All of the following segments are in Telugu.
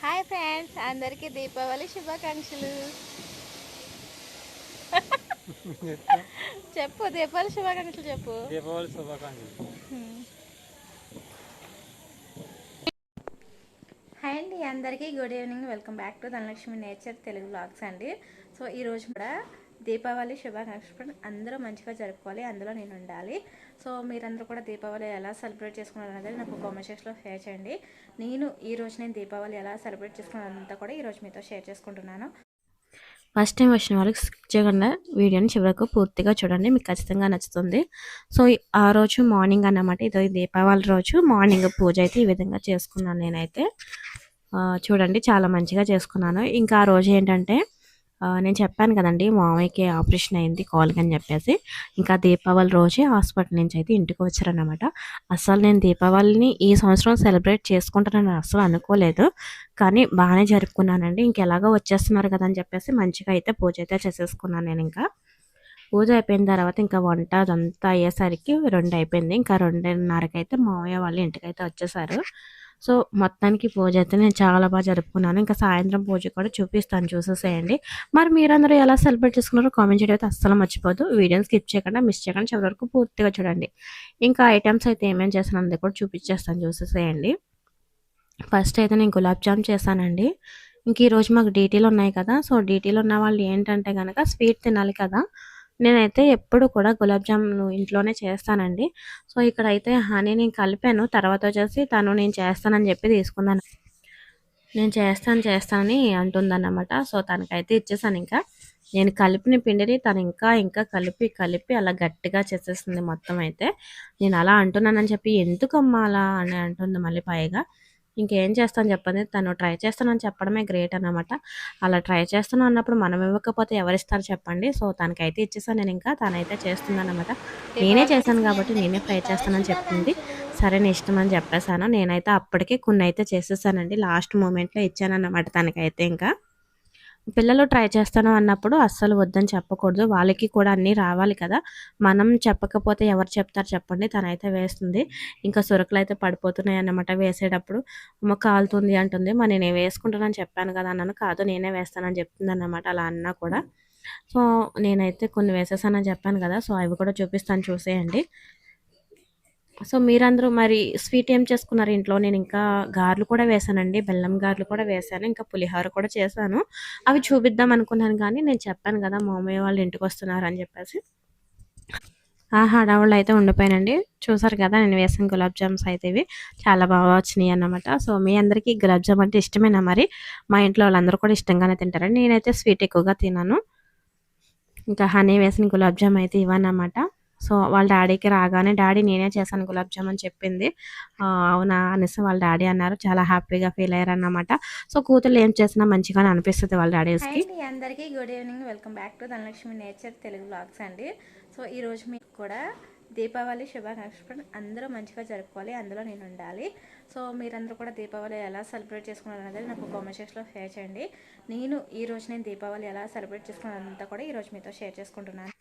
హాయ్ ఫ్రెండ్స్ అందరికీ దీపావళి శుభాకాంక్షలు. చెప్పు దీపావళి శుభాకాంక్షలు చెప్పు. దీపావళి శుభాకాంక్షలు. హాయ్ అండి అందరికీ good evening welcome back to Dhanalakshmi nature Telugu blogs అండి. సో ఈరోజు కూడా దీపావళి శుభాకాంక్షలు. అందరూ మంచిగా జరుపుకోవాలి అందులో నేను ఉండాలి. సో మీరందరూ కూడా దీపావళి ఎలా సెలబ్రేట్ చేసుకున్నారు అనేది నాకు కామెంట్ సెక్షన్లో షేర్ చేయండి. నేను ఈ రోజు నేను దీపావళి ఎలా సెలబ్రేట్ చేసుకున్నానంతా కూడా ఈరోజు మీతో షేర్ చేసుకుంటున్నాను. ఫస్ట్ టైం వచ్చిన వాళ్ళకి స్కిప్ చేయకుండా వీడియోని చివరకు పూర్తిగా చూడండి మీకు ఖచ్చితంగా నచ్చుతుంది. సో ఆ రోజు మార్నింగ్ అన్నమాట ఇదో దీపావళి రోజు మార్నింగ్ పూజ అయితే ఈ విధంగా చేసుకున్నాను నేనైతే. చూడండి చాలా మంచిగా చేసుకున్నాను. ఇంకా ఆ రోజు ఏంటంటే నేను చెప్పాను కదండి మామయ్యకి ఆపరేషన్ అయింది కాల్కి అని చెప్పేసి. ఇంకా దీపావళి రోజే హాస్పిటల్ నుంచి అయితే ఇంటికి వచ్చారనమాట అసలు నేను దీపావళిని ఈ సంవత్సరం సెలబ్రేట్ చేసుకుంటానని అసలు అనుకోలేదు. కానీ బాగానే జరుపుకున్నానండి. ఇంకెలాగో వచ్చేస్తున్నారు కదా అని చెప్పేసి మంచిగా అయితే పూజ అయితే చేసేసుకున్నాను నేను ఇంకా. పూజ అయిపోయిన తర్వాత ఇంకా వంట అదంతా అయ్యేసరికి రెండు అయిపోయింది. ఇంకా రెండున్నరకైతే మామయ్య వాళ్ళ ఇంటికి అయితే వచ్చేసారు. సో మొత్తానికి పూజ అయితే నేను చాలా బాగా జరుపుకున్నాను. ఇంకా సాయంత్రం పూజ కూడా చూపిస్తాను చూసేసేయండి. మరి మీరందరూ ఎలా సెలబ్రేట్ చేసుకున్నారో కామెంట్ చేయడం అయితే అస్సలు మర్చిపోదు వీడియోని స్కిప్ చేయకుండా మిస్ చేయకుండా చివరి వరకు పూర్తిగా చూడండి. ఇంకా ఐటమ్స్ అయితే ఏమేమి చేస్తాను అది కూడా చూపించేస్తాను చూసేసేయండి. ఫస్ట్ అయితే నేను గులాబ్ జామ్ చేశానండి. ఇంక ఈరోజు మాకు డీటీలు ఉన్నాయి కదా సో డీటీలు ఉన్న వాళ్ళు ఏంటంటే కనుక స్వీట్ తినాలి కదా నేనైతే ఎప్పుడు కూడా గులాబ్ జామున్ ఇంట్లోనే చేస్తానండి. సో ఇక్కడైతే హనీ నేను కలిపాను. తర్వాత వచ్చేసి తను నేను చేస్తానని చెప్పి తీసుకున్నాను. నేను చేస్తాను చేస్తానని అంటుందన్నమాట. సో తనకైతే ఇచ్చేసాను ఇంకా. నేను కలిపిన పిండిని తను ఇంకా ఇంకా కలిపి కలిపి అలా గట్టిగా చేసేస్తుంది మొత్తం అయితే. నేను అలా అంటున్నానని చెప్పి ఎందుకమ్మా అలా? అని అంటుంది మళ్ళీ పైగా. ఇంకేం చేస్తాను చెప్పండి. తను ట్రై చేస్తానని చెప్పడమే గ్రేట్ అనమాట అలా ట్రై చేస్తాను అన్నప్పుడు మనం ఇవ్వకపోతే ఎవరిస్తారు చెప్పండి. సో తనకైతే ఇచ్చేసాను నేను ఇంకా. తనైతే చేస్తున్నాను అనమాట నేనే చేశాను కాబట్టి నేనే ట్రై చేస్తానని చెప్పింది. సరే నీ ఇష్టం అని చెప్పేసాను నేనైతే అప్పటికే కొన్ని అయితే చేసేసానండి. లాస్ట్ మూమెంట్లో ఇచ్చాను అన్నమాట తనకైతే ఇంకా. పిల్లలు ట్రై చేస్తాను అన్నప్పుడు అస్సలు వద్దని చెప్పకూడదు. వాళ్ళకి కూడా అన్నీ రావాలి కదా. మనం చెప్పకపోతే ఎవరు చెప్తారు చెప్పండి. తనైతే వేస్తుంది. ఇంకా సొరకలు అయితే పడిపోతున్నాయి అన్నమాట వేసేటప్పుడు. అమ్మ కాలుతుంది అంటుంది. మరి నేను వేసుకుంటానని చెప్పాను కదా అన్నాను. కాదు నేనే వేస్తానని చెప్తుంది అన్నమాట అలా అన్నా కూడా. సో నేనైతే కొన్ని వేసేసానని చెప్పాను కదా. సో అవి కూడా చూపిస్తాను. చూసేయండి. సో మీరందరూ మరి స్వీట్ ఏం చేసుకున్నారు ఇంట్లో? నేను ఇంకా గారెలు కూడా వేసానండి బెల్లం గారెలు కూడా వేసాను ఇంకా పులిహోర కూడా చేశాను. అవి చూపిద్దాం అనుకున్నాను కానీ నేను చెప్పాను కదా మామయ్య వాళ్ళు ఇంటికి వస్తున్నారు అని చెప్పేసి. ఆ హడావుళ్ళు అయితే ఉండిపోయానండి. చూసారు కదా నేను వేసిన గులాబ్ జామ్స్ అయితే ఇవి. చాలా బాగా వచ్చినాయి అన్నమాట. సో మీ అందరికీ గులాబ్ జామ్ అంటే ఇష్టమేనా మరి? మా ఇంట్లో వాళ్ళందరూ కూడా ఇష్టంగానే తింటారండి. నేనైతే స్వీట్ ఎక్కువగా తిన్నాను ఇంకా హనీ వేసిన గులాబ్ జామ్ అయితే ఇవన్నమాట. సో వాళ్ళ డాడీకి రాగానే డాడీ నేనే చేశాను గులాబ్ జామ్ అని చెప్పింది. అవునా అనేసి వాళ్ళ డాడీ అన్నారు. చాలా హ్యాపీగా ఫీల్ అయ్యారు అన్నమాట సో కూతురు ఏం చేసినా మంచిగానే అనిపిస్తుంది వాళ్ళ హాయ్ డాడీస్కి అందరికీ good evening. Welcome back to Dhanalakshmi nature Telugu blogs అండి. సో ఈరోజు మీకు కూడా దీపావళి శుభాకాంక్షలు. అందరూ మంచిగా జరుపుకోవాలి అందులో నేను ఉండాలి. సో మీరందరూ కూడా దీపావళి ఎలా సెలబ్రేట్ చేసుకున్నారు అనేది నాకు కామెంట్ సెక్షన్లో షేర్ చేయండి. నేను ఈ రోజు నేను దీపావళి ఎలా సెలబ్రేట్ చేసుకున్నానంతా కూడా ఈరోజు మీతో షేర్ చేసుకుంటున్నాను.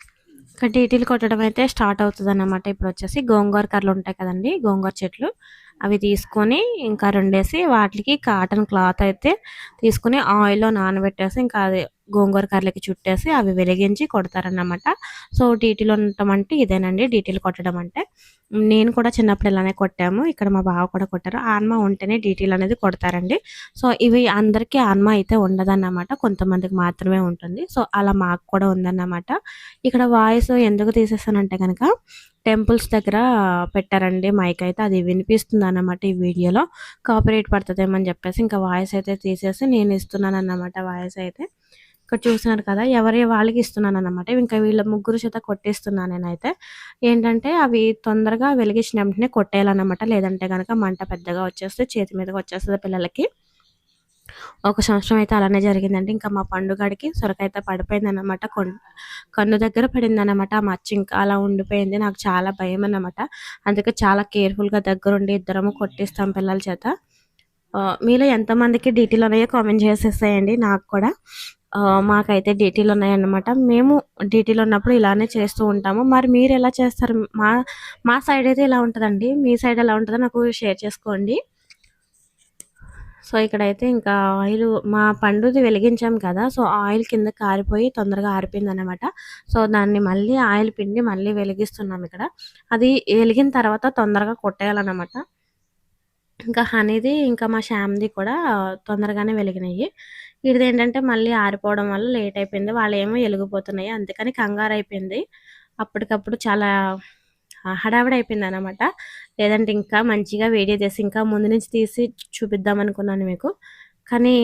ఇంకా డీటీలు కొట్టడం అయితే స్టార్ట్ అవుతుంది అన్నమాట ఇప్పుడు వచ్చేసి గోంగూర కర్రలు ఉంటాయి కదండి గోంగూర చెట్లు. అవి తీసుకొని ఇంకా రెండేసి వాటికి కాటన్ క్లాత్ అయితే తీసుకుని ఆయిల్లో నానబెట్టేసి ఇంకా అది గోంగూర కర్రలకి చుట్టేసి అవి వెలిగించి కొడతారన్నమాట. సో డీటీలు ఉండటం అంటే ఇదేనండి. డీటీలు కొట్టడం అంటే నేను కూడా చిన్నప్పుడు ఇలానే కొట్టాము. ఇక్కడ మా బావ కూడా కొట్టారు. ఆన్మా ఉంటేనే డీటీలు అనేది కొడతారండి. సో ఇవి అందరికీ ఆన్మా అయితే ఉండదన్నమాట. కొంతమందికి మాత్రమే ఉంటుంది. సో అలా మాకు కూడా ఉందన్నమాట. ఇక్కడ వాయిస్ ఎందుకు తీసేసానంటే కనుక టెంపుల్స్ దగ్గర పెట్టారండి మైక్ అయితే. అది వినిపిస్తుంది అన్నమాట ఈ వీడియోలో. కాపరేట్ పడుతుందేమని చెప్పేసి ఇంకా వాయిస్ అయితే తీసేసి నేను ఇస్తున్నాను అన్నమాట వాయిస్ అయితే. ఇక్కడ చూసినారు కదా ఎవరి వాళ్ళకి ఇస్తున్నాను అన్నమాట ఇంకా వీళ్ళ ముగ్గురు చేత కొట్టిస్తున్నాను నేనైతే. ఏంటంటే అవి తొందరగా వెలిగించిన వెంటనే కొట్టేయాలన్నమాట. లేదంటే కనుక మంట పెద్దగా వచ్చేస్తే చేతి మీదకి వచ్చేస్తుంది పిల్లలకి. ఒక సంవత్సరం అయితే అలానే జరిగిందండి. ఇంకా మా పండుగడికి సొరక అయితే పడిపోయింది అనమాట కన్ను దగ్గర పడింది అనమాట ఆ మచ్చ. ఇంకా అలా ఉండిపోయింది. నాకు చాలా భయం అన్నమాట. అందుకే చాలా కేర్ఫుల్గా దగ్గరుండి ఇద్దరము కొట్టిస్తాం పిల్లల చేత. మీలో ఎంతమందికి డీటీలు ఉన్నాయో కామెంట్ చేసేసేయండి. నాకు కూడా మాకైతే డీటీలు ఉన్నాయన్నమాట. మేము డీటీలు ఉన్నప్పుడు ఇలానే చేస్తూ ఉంటాము. మరి మీరు ఎలా చేస్తారు? మా మా సైడ్ అయితే ఇలా ఉంటుందండి. మీ సైడ్ ఎలా ఉంటుందో నాకు షేర్ చేసుకోండి. సో ఇక్కడైతే ఇంకా ఆయిల్ మా పండుది వెలిగించాం కదా సో ఆయిల్ కింద కారిపోయి తొందరగా ఆరిపోయింది అనమాట సో దాన్ని మళ్ళీ ఆయిల్ పిండి మళ్ళీ వెలిగిస్తున్నాం ఇక్కడ. అది వెలిగిన తర్వాత తొందరగా కొట్టేయాలన్నమాట. ఇంకా హనీది ఇంకా మా శ్యామ్ది కూడా తొందరగానే వెలిగినాయి. ఇది ఏంటంటే మళ్ళీ ఆరిపోవడం వల్ల లేట్ అయిపోయింది. వాళ్ళు ఏమో వెలిగిపోతున్నాయి అందుకని కంగారు అయిపోయింది అప్పటికప్పుడు చాలా హడావిడి అనమాట లేదంటే ఇంకా మంచిగా వీడియో చేసి ఇంకా ముందు నుంచి తీసి చూపిద్దాం అనుకున్నాను మీకు. కానీ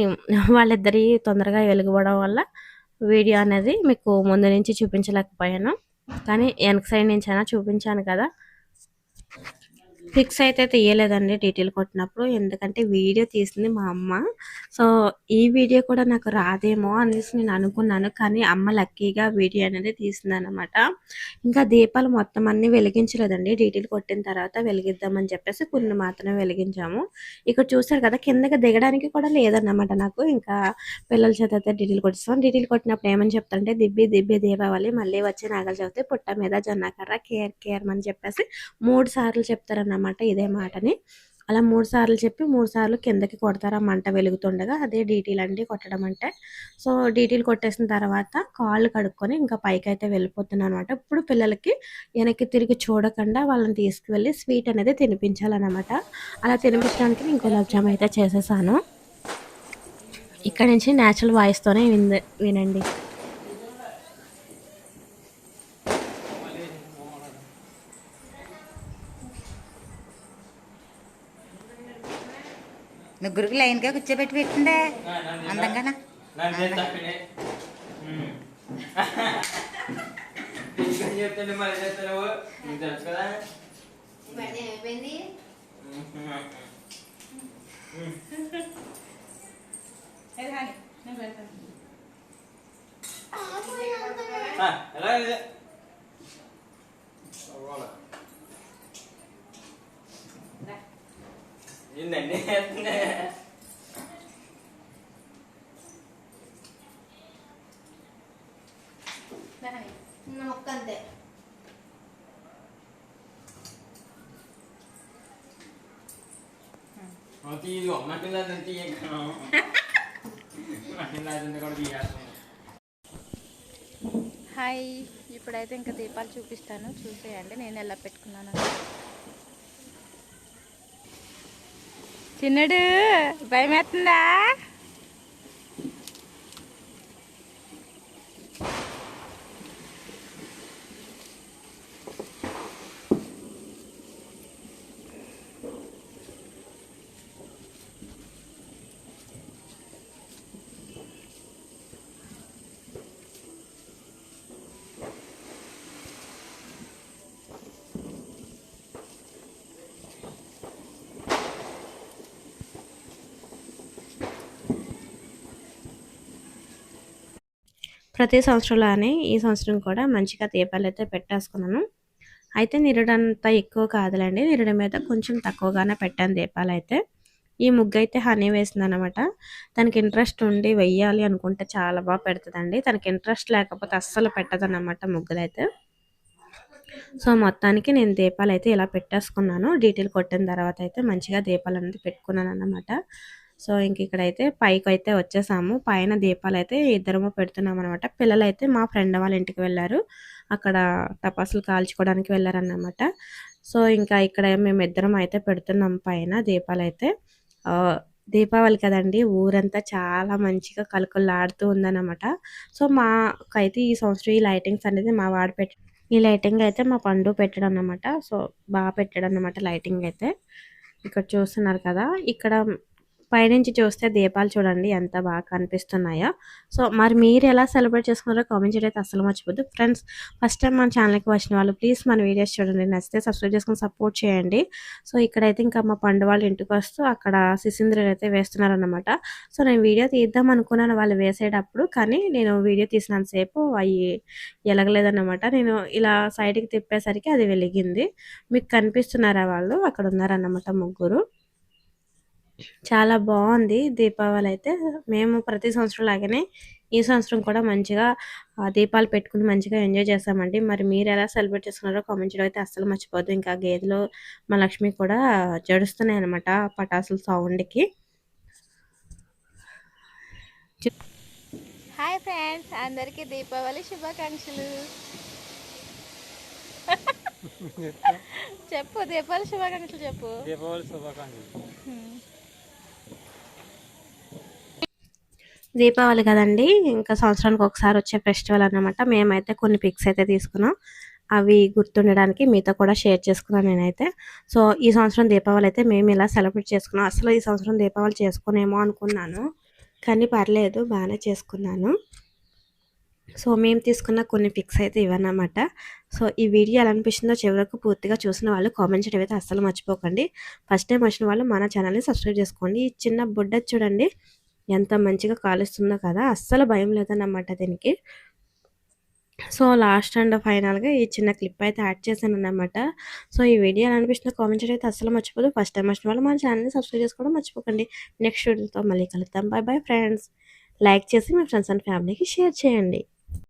వాళ్ళిద్దరి తొందరగా వెలిగిపోవడం వల్ల వీడియో అనేది మీకు ముందు నుంచి చూపించలేకపోయాను. కానీ వెనక సైడ్ నుంచి అయినా చూపించాను కదా. పిక్స్ అయితే తీయలేదండి డీటెయిల్ కొట్టినప్పుడు. ఎందుకంటే వీడియో తీసింది మా అమ్మ. సో ఈ వీడియో కూడా నాకు రాదేమో అనేసి నేను అనుకున్నాను. కానీ అమ్మ లక్కీగా వీడియో అనేది తీసిందనమాట ఇంకా దీపాలు మొత్తం అన్ని వెలిగించలేదండి. డీటెయిల్ కొట్టిన తర్వాత వెలిగిద్దామని చెప్పేసి కొన్ని మాత్రమే వెలిగించాము. ఇక్కడ చూసారు కదా కిందకి దిగడానికి కూడా లేదన్నమాట నాకు. ఇంకా పిల్లల చేత అయితే డీటెయిల్ కొట్టిస్తాం. డీటెయిల్ కొట్టినప్పుడు ఏమని చెప్తారంటే దిబ్బి దిబ్బి దీపావళి మళ్ళీ వచ్చే నాగలు చదివితే పుట్ట మీద జొన్నకర్ర కేర్ కేర్ అని చెప్పేసి మూడు సార్లు చెప్తారన్నమాట. ఇదే మాటని. అలా మూడు సార్లు చెప్పి మూడు సార్లు కిందకి కొడతారు. ఆ మంట వెలుగుతుండగా అదే డీటెయిల్ అండి కొట్టడం అంటే. సో డీటెయిల్ కొట్టేసిన తర్వాత కాళ్ళు కడుక్కొని ఇంకా పైకి అయితే వెళ్ళిపోతున్నాను అనమాట ఇప్పుడు పిల్లలకి వెనక్కి తిరిగి చూడకుండా వాళ్ళని తీసుకువెళ్ళి స్వీట్ అనేది తినిపించాలన్నమాట. అలా తినిపించడానికి నేను గులాబ్ జామ్ అయితే చేసేసాను. ఇక్కడ నుంచి న్యాచురల్ వాయిస్తోనే వింద వినండి. ముగ్గురికి లైన్గా కూర్చోబెట్టి పెట్టిండే అందంగానా? మరి చెప్తాను నీకు తెలుసు కదా ఆ, ఎలా ఇది అవ్వాలి. ఏందండి అంతే కూడా తీయాలి హాయ్ ఇప్పుడైతే ఇంకా దీపాలు చూపిస్తాను. చూసేయండి నేను ఎలా పెట్టుకున్నాను చిన్నడు భయం ప్రతి సంవత్సరంలానే ఈ సంవత్సరం కూడా మంచిగా దీపాలు అయితే పెట్టేసుకున్నాను. అయితే నిరుడంత ఎక్కువ కాదులేండి. నిరుడు మీద కొంచెం తక్కువగానే పెట్టాను దీపాలు అయితే. ఈ ముగ్గు అయితే హనీ వేసింది అనమాట తనకి ఇంట్రెస్ట్ ఉండి వెయ్యాలి అనుకుంటే చాలా బాగా పెడుతుందండి. తనకి ఇంట్రెస్ట్ లేకపోతే అస్సలు పెట్టదన్నమాట ముగ్గులు అయితే. సో మొత్తానికి నేను దీపాలు అయితే ఇలా పెట్టేసుకున్నాను. డీటెయిల్ కొట్టిన తర్వాత అయితే మంచిగా దీపాలు అనేది పెట్టుకున్నాను అన్నమాట సో ఇంక ఇక్కడైతే పైకి అయితే వచ్చేసాము. పైన దీపాలు అయితే ఇద్దరము పెడుతున్నాం అనమాట పిల్లలు అయితే మా ఫ్రెండ్ వాళ్ళ ఇంటికి వెళ్ళారు. అక్కడ టపాసులు కాల్చుకోవడానికి వెళ్ళారన్నమాట. సో ఇంకా ఇక్కడ మేము ఇద్దరం అయితే పెడుతున్నాం పైన దీపాలు అయితే దీపావళి కదండి ఊరంతా చాలా మంచిగా కలకలాడుతూ ఉందన్నమాట. సో మాకైతే ఈ సంవత్సరం ఈ లైటింగ్స్ అనేది మా వాడు పెట్టి ఈ లైటింగ్ అయితే మా పండు పెట్టడం అన్నమాట సో బాగా పెట్టాడు అన్నమాట లైటింగ్ అయితే. ఇక్కడ చూస్తున్నారు కదా ఇక్కడ పైనుంచి చూస్తే దీపాలు చూడండి ఎంత బాగా కనిపిస్తున్నాయో. సో మరి మీరు ఎలా సెలబ్రేట్ చేసుకున్నారో కామెంట్ చేయడం అయితే అసలు మర్చిపోద్దు. ఫ్రెండ్స్ ఫస్ట్ టైం మన ఛానల్కి వచ్చిన వాళ్ళు ప్లీజ్ మన వీడియోస్ చూడండి. నచ్చితే సబ్స్క్రైబ్ చేసుకుని సపోర్ట్ చేయండి. సో ఇక్కడైతే ఇంకా మా పండు వాళ్ళు ఇంటికి వస్తూ అక్కడ సిసింద్రులు అయితే వేస్తున్నారనమాట సో నేను వీడియో తీద్దాం అనుకున్నాను వాళ్ళు వేసేటప్పుడు కానీ నేను వీడియో తీసినంతసేపు అవి ఎలగలేదన్నమాట నేను ఇలా సైడ్కి తిప్పేసరికి అది వెలిగింది. మీకు కనిపిస్తున్నారా వాళ్ళు? అక్కడ ఉన్నారన్నమాట ముగ్గురు. చాలా బాగుంది దీపావళి అయితే. మేము ప్రతి సంవత్సరం లాగానే ఈ సంవత్సరం కూడా మంచిగా దీపాలు పెట్టుకుని మంచిగా ఎంజాయ్ చేస్తామండి. మరి మీరు ఎలా సెలబ్రేట్ చేసుకున్నారో కామెంట్ చేయడం అయితే అస్సలు మర్చిపోద్దు ఇంకా గేదెలు మా లక్ష్మి కూడా జడుస్తున్నాయి అనమాట పటాసుల సౌండ్కి. హాయ్ ఫ్రెండ్స్ అందరికీ దీపావళి శుభాకాంక్షలు. చెప్పు దీపావళి శుభాకాంక్షలు చెప్పు. దీపావళి శుభాకాంక్షలు. దీపావళి కదండి ఇంకా సంవత్సరానికి ఒకసారి వచ్చే ఫెస్టివల్ అన్నమాట. మేమైతే కొన్ని పిక్స్ అయితే తీసుకున్నాం. అవి గుర్తుండడానికి మీతో కూడా షేర్ చేసుకున్నాను నేనైతే. సో ఈ సంవత్సరం దీపావళి అయితే మేము ఇలా సెలబ్రేట్ చేసుకున్నాం. అసలు ఈ సంవత్సరం దీపావళి చేసుకునేమో అనుకున్నాను కానీ పర్లేదు బాగానే చేసుకున్నాను. సో మేము తీసుకున్న కొన్ని పిక్స్ అయితే ఇవన్నమాట. సో ఈ వీడియో ఎలా అనిపిస్తుందో చివరకు పూర్తిగా చూసిన వాళ్ళు కామెంట్ చేయడం అయితే అస్సలు మర్చిపోకండి. ఫస్ట్ టైం వచ్చిన వాళ్ళు మన ఛానల్ని సబ్స్క్రైబ్ చేసుకోండి. ఈ చిన్న బుడ్డ చూడండి ఎంత మంచిగా కాలుస్తుందో కదా అస్సలు భయం లేదన్నమాట దీనికి. సో లాస్ట్ అండ్ ఫైనల్గా ఈ చిన్న క్లిప్ అయితే యాడ్ చేశాను అన్నమాట సో ఈ వీడియో ఎలా అనిపిస్తుందో కామెంట్ అయితే అస్సలు మర్చిపోదు. ఫస్ట్ టైం వచ్చిన వాళ్ళు మన ఛానల్ని సబ్స్క్రైబ్ చేసుకోవడం మర్చిపోకండి. నెక్స్ట్ వీడియోతో మళ్ళీ కలుద్దాం. Bye bye friends. లైక్ చేసి మీ ఫ్రెండ్స్ అండ్ ఫ్యామిలీకి షేర్ చేయండి.